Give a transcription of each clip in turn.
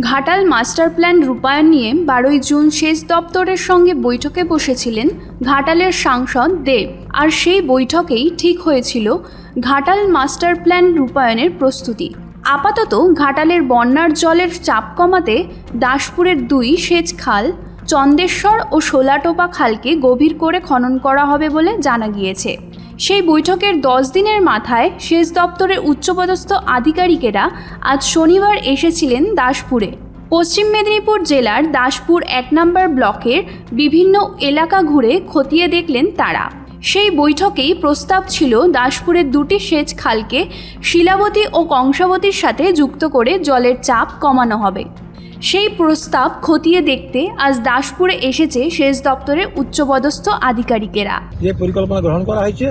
Ghatal master plan রূপায়ণ নিয়ে বারোই জুন সেচ দপ্তরের সঙ্গে বৈঠকে বসেছিলেন ঘাটালের সাংসদ দেব। আর সেই বৈঠকেই ঠিক হয়েছিল ঘাটাল মাস্টার প্ল্যান রূপায়ণের প্রস্তুতি। আপাতত ঘাটালের বন্যার জলের চাপ কমাতে দাসপুরের দুই সেচ খাল, চন্দেশ্বর ও সোলাটোপা খালকে গভীর করে খনন করা হবে বলে জানা গিয়েছে। সেই বৈঠকের দশ দিনের মাথায় সেচ দপ্তরের উচ্চপদস্থ আধিকারিকেরা আজ শনিবার এসেছিলেন দাসপুরে। পশ্চিম মেদিনীপুর জেলার দাসপুর এক নম্বর ব্লকের বিভিন্ন এলাকা ঘুরে খতিয়ে দেখলেন তারা। সেই বৈঠকেই প্রস্তাব ছিল দাসপুরের দুটি সেচ খালকে শিলাবতী ও কংসাবতীর সাথে যুক্ত করে জলের চাপ কমানো হবে। সেই প্রস্তাব খতিয়ে দেখতে আজ দাসপুরে এসেছে সেচ দপ্তরের উচ্চপদস্থ আধিকারিকেরা। যে পরিকল্পনা গ্রহণ করা হয়েছে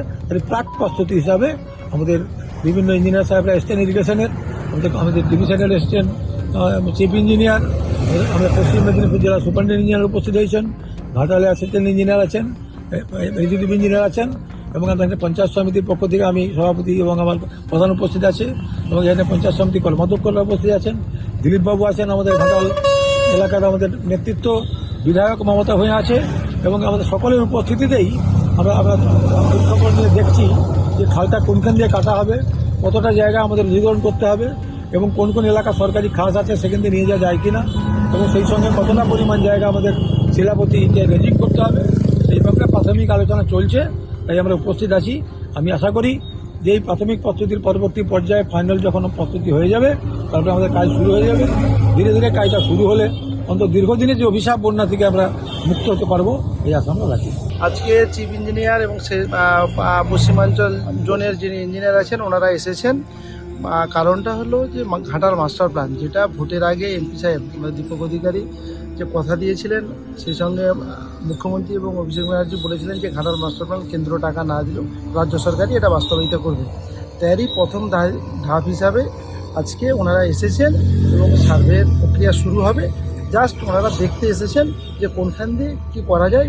প্রাক প্রস্তুতি হিসাবে আমাদের বিভিন্ন ইঞ্জিনিয়ার সাহেবরা এসছেন ইরিগেশনের আমাদের আমাদের ডিভিশনাল এসছেন চিফ ইঞ্জিনিয়ার আমরা পশ্চিম মেদিনীপুর জেলা সুপারিনটেন্ডেন্ট ইঞ্জিনিয়ার উপস্থিত হয়েছেন, ঘাটালে অ্যাসিস্ট্যান্ট ইঞ্জিনিয়ার আছেন এক্সিকিউটিভ ইঞ্জিনিয়ার আছেন এবং এখানে পঞ্চায়েত সমিতির পক্ষ থেকে আমি সভাপতি এবং আমার প্রধান উপস্থিত আছে এবং এখানে পঞ্চায়েত সমিতি কর্মাধ্যক্ষরা উপস্থিত আছেন। দিলীপবাবু আছেন, আমাদের ঘাটাল এলাকার আমাদের নেতৃত্ব, বিধায়ক মমতা হয়ে আছে এবং আমাদের সকলের উপস্থিতিতেই আমরা আমরা সকল দেখছি যে খালটা কোনখান দিয়ে কাটা হবে, কতটা জায়গা আমাদের অধিগ্রহণ করতে হবে এবং কোন কোন এলাকা সরকারি খাস আছে সেখান দিয়ে নিয়ে যাওয়া যায় কিনা এবং সেই সঙ্গে কতটা পরিমাণ জায়গা আমাদের শিলাপতিকে রেজিং করতে হবে, সেই ব্যাপারে প্রাথমিক আলোচনা চলছে। তাই আমরা উপস্থিত আছি। আমি আশা করি যে এই প্রাথমিক প্রস্তুতির পরবর্তী পর্যায়ে ফাইনাল যখন প্রস্তুতি হয়ে যাবে তারপরে আমাদের কাজ শুরু হয়ে যাবে। ধীরে ধীরে কাজটা শুরু হলে অন্তত দীর্ঘদিনের যে অভিশাপ, বন্যা থেকে আমরা মুক্ত হতে পারব, এই আশা আমরা রাখি। আজকে চিফ ইঞ্জিনিয়ার এবং পশ্চিমাঞ্চল জোনের যিনি ইঞ্জিনিয়ার আছেন, ওনারা এসেছেন। কারণটা হলো যে ঘাটার মাস্টার প্ল্যান, যেটা ভোটের আগে এমপি সাহেব দীপক অধিকারী যে কথা দিয়েছিলেন, সেই সঙ্গে মুখ্যমন্ত্রী এবং অভিষেক ব্যানার্জি বলেছিলেন যে ঘাটাল মাস্টার প্ল্যান কেন্দ্র টাকা না দিলেও রাজ্য সরকারই এটা বাস্তবায়িত করবে। তারই প্রথম ধাপ হিসাবে আজকে ওনারা এসেছেন এবং সার্ভের প্রক্রিয়া শুরু হবে। জাস্ট ওনারা দেখতে এসেছেন যে কোনখান দিয়ে কী করা যায়।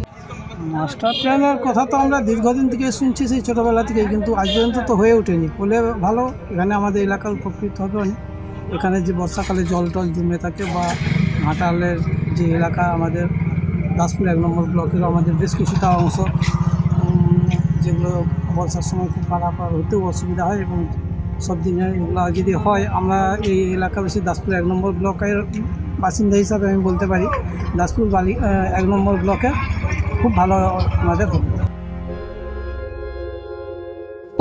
মাস্টার প্ল্যানের কথা তো আমরা দীর্ঘদিন থেকে শুনছি, সেই ছোটোবেলা থেকে কিন্তু আজ পর্যন্ত তো হয়ে ওঠেনি। হলে ভালো, এখানে আমাদের এলাকা উপকৃত হবে। এখানে যে বর্ষাকালে জল টল জমে থাকে বা ঘাটালের যে এলাকা আমাদের দাসপুর এক নম্বর ব্লকের আমাদের বেশ কিছুটা অংশ যেগুলো বর্ষার সময় খুব পারাপার হতেও অসুবিধা হয় এবং সব দিনে এগুলো যদি হয় আমরা এই এলাকাবাসী দাসপুর এক নম্বর ব্লকের বাসিন্দা হিসাবে আমি বলতে পারি দাসপুর বালি এক নম্বর ব্লকে খুব ভালো আমাদের হবে।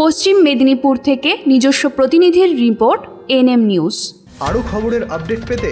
পশ্চিম মেদিনীপুর থেকে নিজস্ব প্রতিনিধির রিপোর্ট এনএম নিউজ। আরও খবরের আপডেট পেতে